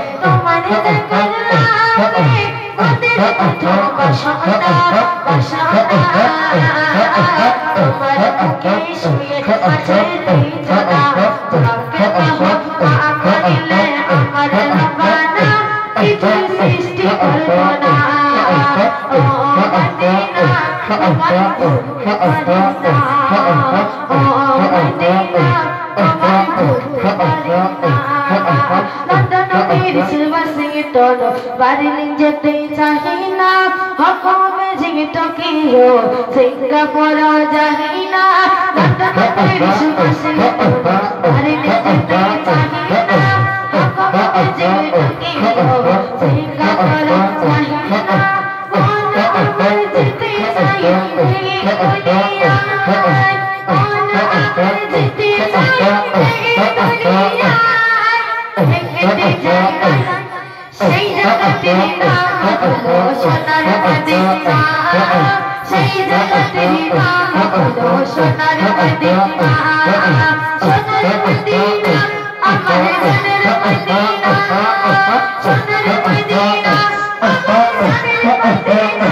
Oh, আমার না Medina London Paris Washington Berlin যেতে চাহি না হকমে জিং টোকিও সিঙ্গাপুর যাহি না প্যারিস ওয়াশিংটন বার্লিন যেতে চাহি না হকমে জিং টোকিও সিঙ্গাপুর যাহি না মন যেতে চাহি দুনিয়া মদিনা আমার মনের মদিনা সোনার মদিনা আমার মদিনা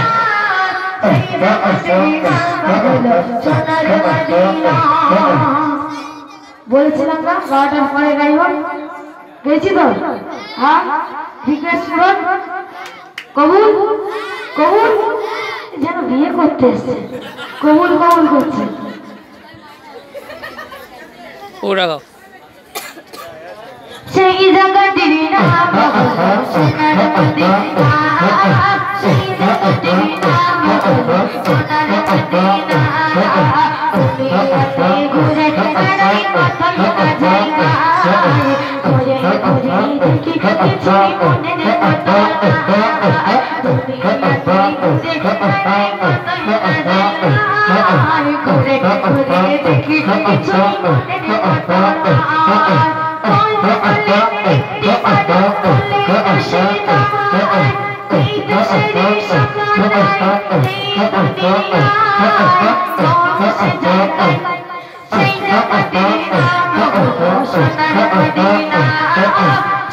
সেই জগতে নাম হলো সোনার মদিনা বলছিলাম না বারোটার পরে গাইব গেছি তো হ্যাঁ রিকোয়েস্ট পূরণ কবুল কবুল যেন বিয়ে করতে এসছে কবুল কবুল করছে গাও সেই সোনার মদিনা সেই সোনার মদিনা ঘুরে মাথা Oh,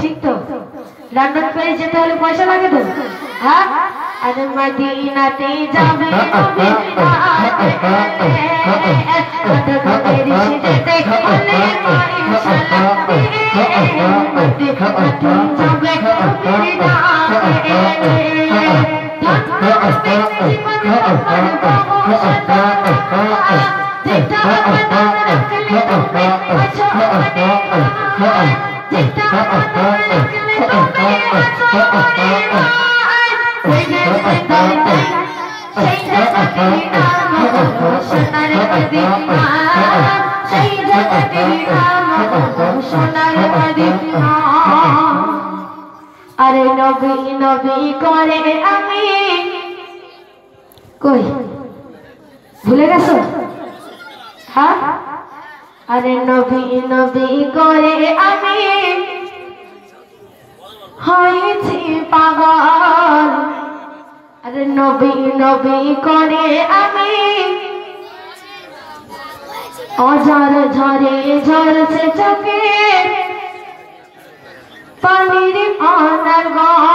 ঠিক তো লন্ডন প্যারিস যেতে হলে পয়সা লাগে তো হ্যাঁ আরে মদিনাতে যাবে লন্ডন আরে নবী নবী করে আমি। কই? ভুলে গেছো? হ্যাঁ? আরে নবী নবী করে আমি হয়েছি পাগল। আরে নবী নবী করে আমি অঝর ঝরে ঝরছে চোখে। পানির একটিবার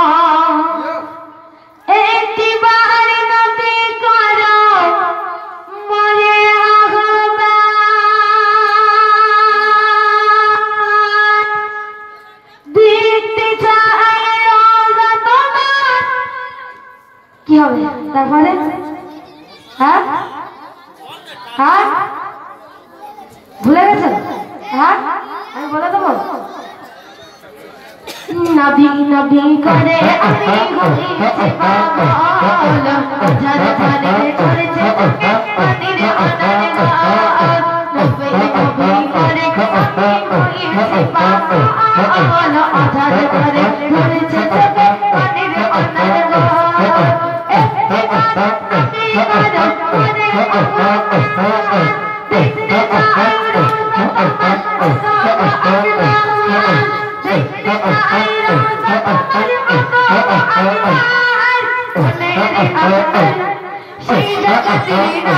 হবে? তারপরে? হ্যাঁ? হ্যাঁ? ভুলে গেছে? হ্যাঁ? আমি বলে দেবো? নবী নবী করে আমি হয়েছি Sayyidina Madina,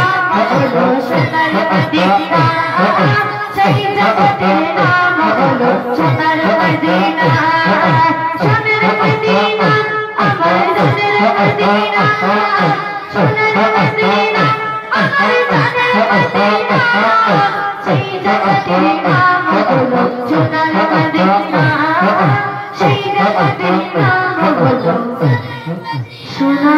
Sayyidina Madina, Shaina Shaina Shaina Shaina Shaina